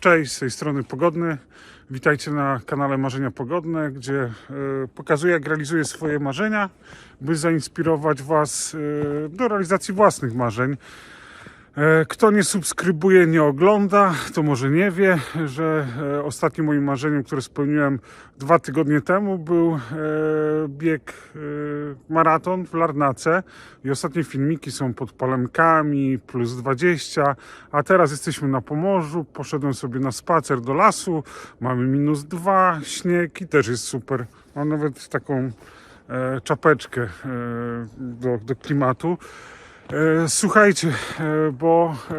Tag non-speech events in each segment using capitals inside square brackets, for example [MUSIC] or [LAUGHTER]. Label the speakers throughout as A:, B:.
A: Cześć, z tej strony Pogodny. Witajcie na kanale Marzenia Pogodne, gdzie e, pokazuję, jak realizuję swoje marzenia, by zainspirować Was e, do realizacji własnych marzeń. E, Kto nie subskrybuje, nie ogląda, to może nie wie, że e, ostatnim moim marzeniem, które spełniłem dwa tygodnie temu, był e, bieg maraton w Larnace. I ostatnie filmiki są pod palemkami, plus 20, a teraz jesteśmy na Pomorzu. Poszedłem sobie na spacer do lasu, mamy minus 2, śnieg i też jest super. Mam nawet taką czapeczkę do, do klimatu. E, Słuchajcie, e, bo e,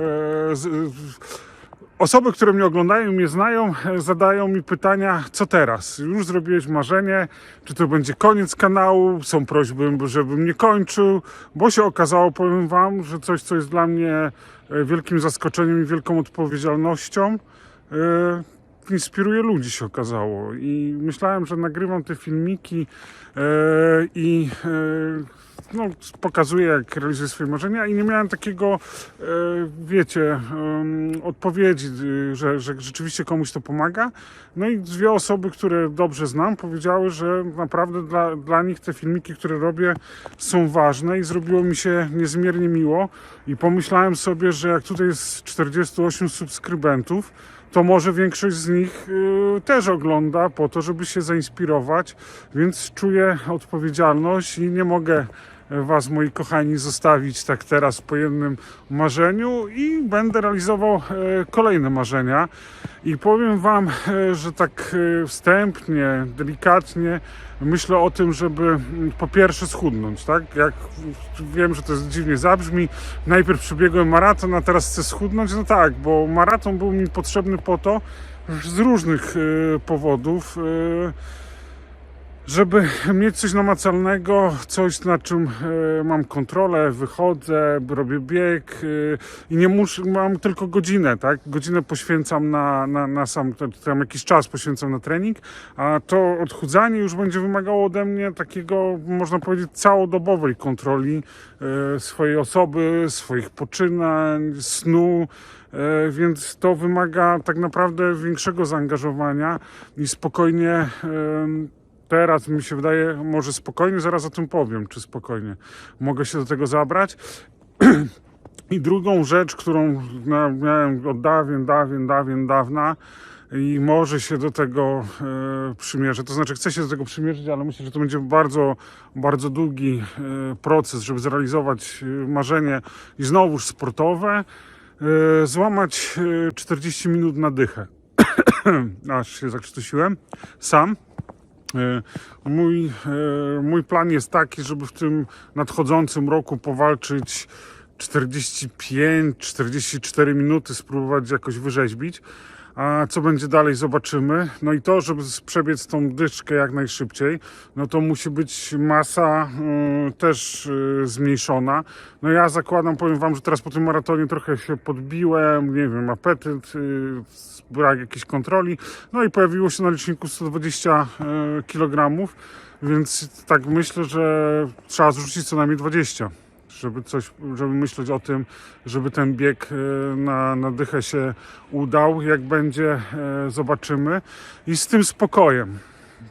A: osoby, które mnie oglądają, mnie znają, zadają mi pytania, co teraz? Już zrobiłeś marzenie, czy to będzie koniec kanału? Są prośby, żebym nie kończył, bo się okazało, powiem Wam, że coś, co jest dla mnie wielkim zaskoczeniem i wielką odpowiedzialnością, inspiruje ludzi się okazało i myślałem, że nagrywam te filmiki i no, pokazuję jak realizuję swoje marzenia i nie miałem takiego e, wiecie odpowiedzi, y, że, że rzeczywiście komuś to pomaga. No i dwie osoby, które dobrze znam powiedziały, że naprawdę dla, dla nich te filmiki, które robię są ważne i zrobiło mi się niezmiernie miło. I pomyślałem sobie, że jak tutaj jest 48 subskrybentów to może większość z nich y, też ogląda po to, żeby się zainspirować, więc czuję odpowiedzialność i nie mogę Was, moi kochani, zostawić tak teraz po jednym marzeniu i będę realizował e, kolejne marzenia. I powiem Wam, e, że tak e, wstępnie, delikatnie myślę o tym, żeby po pierwsze schudnąć, tak? Jak wiem, że to dziwnie zabrzmi, najpierw przebiegłem maraton, a teraz chcę schudnąć, no tak, bo maraton był mi potrzebny po to, z różnych powodów. Żeby mieć coś namacalnego, coś na czym e, mam kontrolę, wychodzę, robię bieg e, i nie muszę, mam tylko godzinę, tak? Godzinę poświęcam na, na, na sam, tam jakiś czas poświęcam na trening, a to odchudzanie już będzie wymagało ode mnie takiego, można powiedzieć, całodobowej kontroli e, swojej osoby, swoich poczynań, snu. Więc to wymaga tak naprawdę większego zaangażowania i spokojnie Teraz mi się wydaje, może spokojnie, zaraz o tym powiem, czy spokojnie mogę się do tego zabrać. [CLEARS THROAT] I drugą rzecz, którą miałem od dawien, dawien, dawien, dawna i może się do tego e, przymierzę. To znaczy, chcę się do tego przymierzyć, ale myślę, że to będzie bardzo, bardzo długi e, proces, żeby zrealizować e, marzenie i znowuż sportowe, e, złamać e, 40 minut na dychę. [CLEARS THROAT] Aż się zakrztusiłem sam. E, Mój, e, mój plan jest taki, żeby w tym nadchodzącym roku powalczyć 45-44 minuty, spróbować jakoś wyrzeźbić. A co będzie dalej, zobaczymy. No i to, żeby przebiec tą dyczkę jak najszybciej, no to musi być masa y, też y, zmniejszona. No ja zakładam, powiem Wam, że teraz po tym maratonie trochę się podbiłem, nie wiem, apetyt, y, brak jakiejś kontroli. No i pojawiło się na liczniku 120 y, kg, więc tak myślę, że trzeba zrzucić co najmniej 20 żeby coś, żeby myśleć o tym, żeby ten bieg e, na, na dychę się udał. Jak będzie, e, zobaczymy. I z tym spokojem.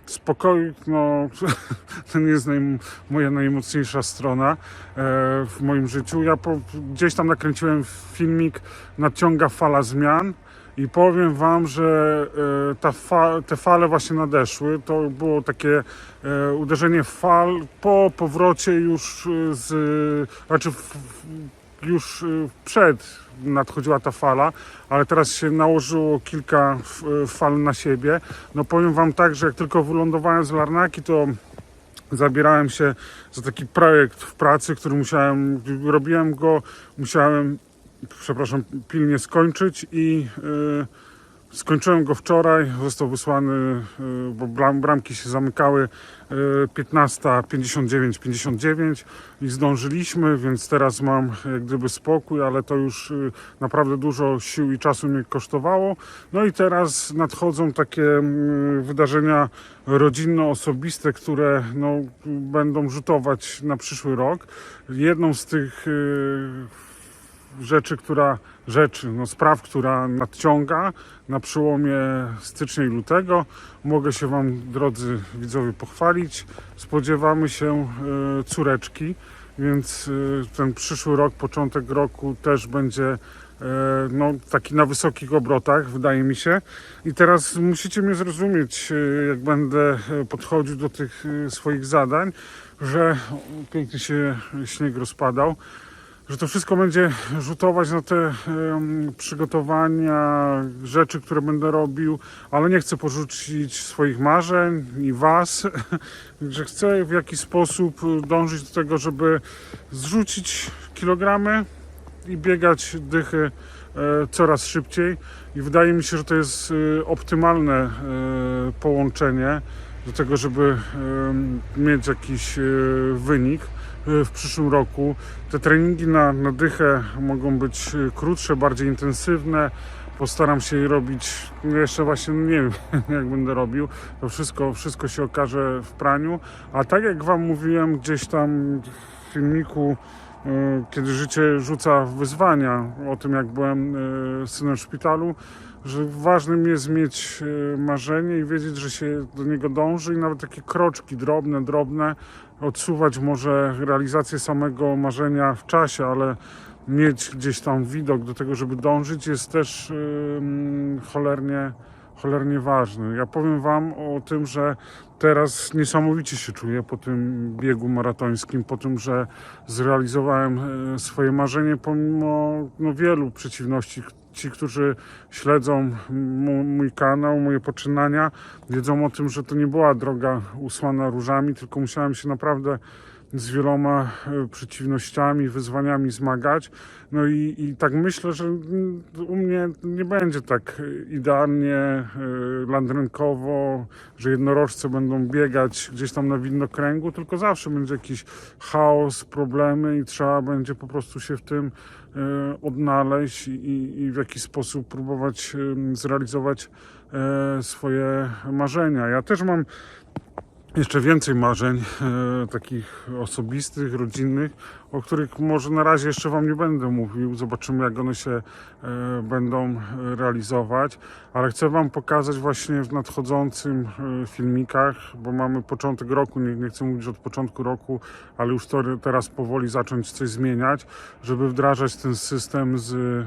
A: Spokoj, no, [LAUGHS] to nie jest naj, moja najmocniejsza strona e, w moim życiu. Ja po, gdzieś tam nakręciłem filmik Nadciąga fala zmian. I powiem Wam, że e, fa, te fale właśnie nadeszły. To było takie e, uderzenie fal po powrocie już e, z. Znaczy, już przed nadchodziła ta fala, ale teraz się nałożyło kilka fal na siebie. No powiem Wam tak, że jak tylko wylądowałem z Larnaki, to zabierałem się za taki projekt w pracy, który musiałem, robiłem go, musiałem, przepraszam, pilnie skończyć i y, skończyłem go wczoraj, został wysłany, y, bo bram, bramki się zamykały y, 15.59, 59 i zdążyliśmy, więc teraz mam jak gdyby spokój, ale to już y, naprawdę dużo sił i czasu mnie kosztowało. No i teraz nadchodzą takie mm, wydarzenia rodzinno-osobiste, które no, będą rzutować na przyszły rok. Jedną z tych y, rzeczy, która rzeczy, no spraw, która nadciąga na przełomie stycznia i lutego. Mogę się Wam, drodzy widzowie, pochwalić. Spodziewamy się e, córeczki, więc e, ten przyszły rok, początek roku też będzie e, no, taki na wysokich obrotach, wydaje mi się. I teraz musicie mnie zrozumieć, jak będę podchodził do tych swoich zadań, że pięknie się śnieg rozpadał że to wszystko będzie rzutować na te przygotowania, rzeczy, które będę robił, ale nie chcę porzucić swoich marzeń i Was, [LAUGHS] że chcę w jakiś sposób dążyć do tego, żeby zrzucić kilogramy i biegać dychy e, coraz szybciej. I wydaje mi się, że to jest e, optymalne e, połączenie do tego, żeby mieć jakiś wynik w przyszłym roku. Te treningi na, na dychę mogą być e, krótsze, bardziej intensywne. Postaram się je robić, no jeszcze właśnie nie wiem [LAUGHS] jak będę robił, to wszystko, wszystko się okaże w praniu. A tak jak Wam mówiłem gdzieś tam w filmiku, e, kiedy życie rzuca wyzwania o tym jak byłem e, synem w szpitalu, że ważnym jest mieć e, marzenie i wiedzieć, że się do niego dąży i nawet takie kroczki drobne, drobne, odsuwać może realizację samego marzenia w czasie, ale mieć gdzieś tam widok do tego, żeby dążyć jest też ym, cholernie, cholernie ważny. Ja powiem Wam o tym, że teraz niesamowicie się czuję po tym biegu maratońskim, po tym, że zrealizowałem e, swoje marzenie pomimo no, wielu przeciwności. Ci, którzy śledzą mój kanał, moje poczynania, wiedzą o tym, że to nie była droga usłana różami, tylko musiałem się naprawdę z wieloma e, przeciwnościami, wyzwaniami zmagać. No i, i tak myślę, że u mnie nie będzie tak idealnie e, landrynkowo, że jednorożce będą biegać gdzieś tam na widnokręgu, tylko zawsze będzie jakiś chaos, problemy i trzeba będzie po prostu się w tym e, odnaleźć i, i w jakiś sposób próbować zrealizować swoje marzenia. Ja też mam jeszcze więcej marzeń, e, takich osobistych, rodzinnych, o których może na razie jeszcze Wam nie będę mówił. Zobaczymy, jak one się e, będą e, realizować, ale chcę Wam pokazać właśnie w nadchodzącym filmikach, bo mamy początek roku, nie, nie chcę mówić od początku roku, ale już to, teraz powoli zacząć coś zmieniać, żeby wdrażać ten system z.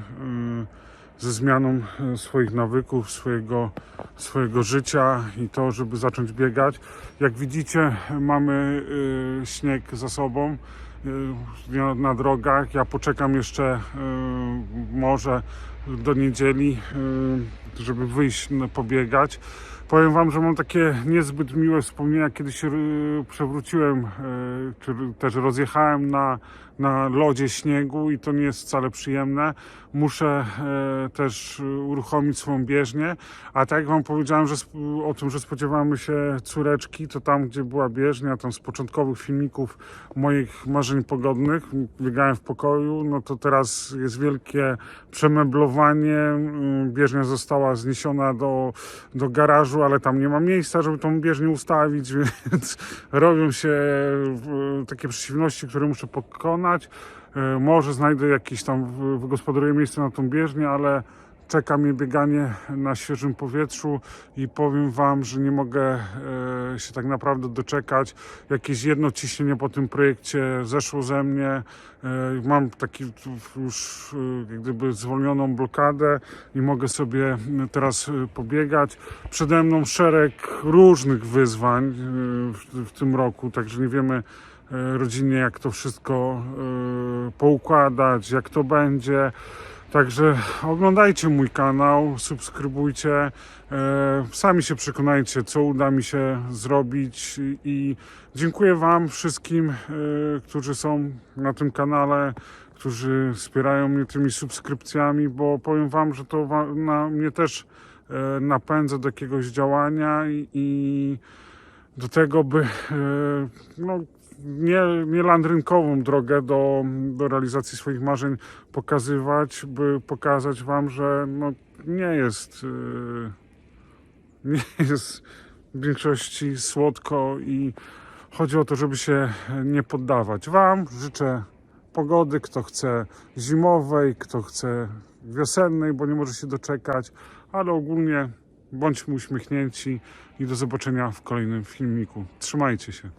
A: ze zmianą e, swoich nawyków, swojego, swojego życia i to, żeby zacząć biegać. Jak widzicie, mamy e, śnieg za sobą e, na, drogach. Ja poczekam jeszcze może do niedzieli, żeby wyjść pobiegać. Powiem Wam, że mam takie niezbyt miłe wspomnienia, kiedy się e, przewróciłem, e, czy też rozjechałem na, na lodzie śniegu i to nie jest wcale przyjemne. Muszę e, też uruchomić swoją bieżnię, a tak jak Wam powiedziałem że o tym, że spodziewamy się córeczki, to tam, gdzie była bieżnia, tam z początkowych filmików moich marzeń pogodnych, biegałem w pokoju, no to teraz jest wielkie przemeblowanie, mm, bieżnia została zniesiona do, do garażu, ale tam nie ma miejsca, żeby tą bieżnię ustawić, [LAUGHS] więc robią się takie przeciwności, które muszę pokonać. E, Może znajdę jakieś tam, wygospodaruję miejsce na tą bieżnię, ale czeka mnie bieganie na świeżym powietrzu i powiem Wam, że nie mogę e, się tak naprawdę doczekać. Jakieś jedno ciśnienie po tym projekcie zeszło ze mnie. E, mam taki już e, jak gdyby zwolnioną blokadę i mogę sobie teraz pobiegać. Przede mną szereg różnych wyzwań w, tym roku, także nie wiemy e, rodzinnie jak to wszystko poukładać, jak to będzie. Także oglądajcie mój kanał, subskrybujcie, e, sami się przekonajcie, co uda mi się zrobić i- dziękuję Wam wszystkim, e, którzy są na tym kanale, którzy wspierają mnie tymi subskrypcjami, bo powiem Wam, że to na mnie też e, napędza do jakiegoś działania i, do tego, by no, nie, nie landrynkową drogę do, do realizacji swoich marzeń pokazywać, by pokazać Wam, że no, nie jest e, [LAUGHS] nie jest w większości słodko i chodzi o to, żeby się nie poddawać. Wam życzę pogody, kto chce zimowej, kto chce wiosennej, bo nie może się doczekać, ale ogólnie bądźmy uśmiechnięci i do zobaczenia w kolejnym filmiku. Trzymajcie się.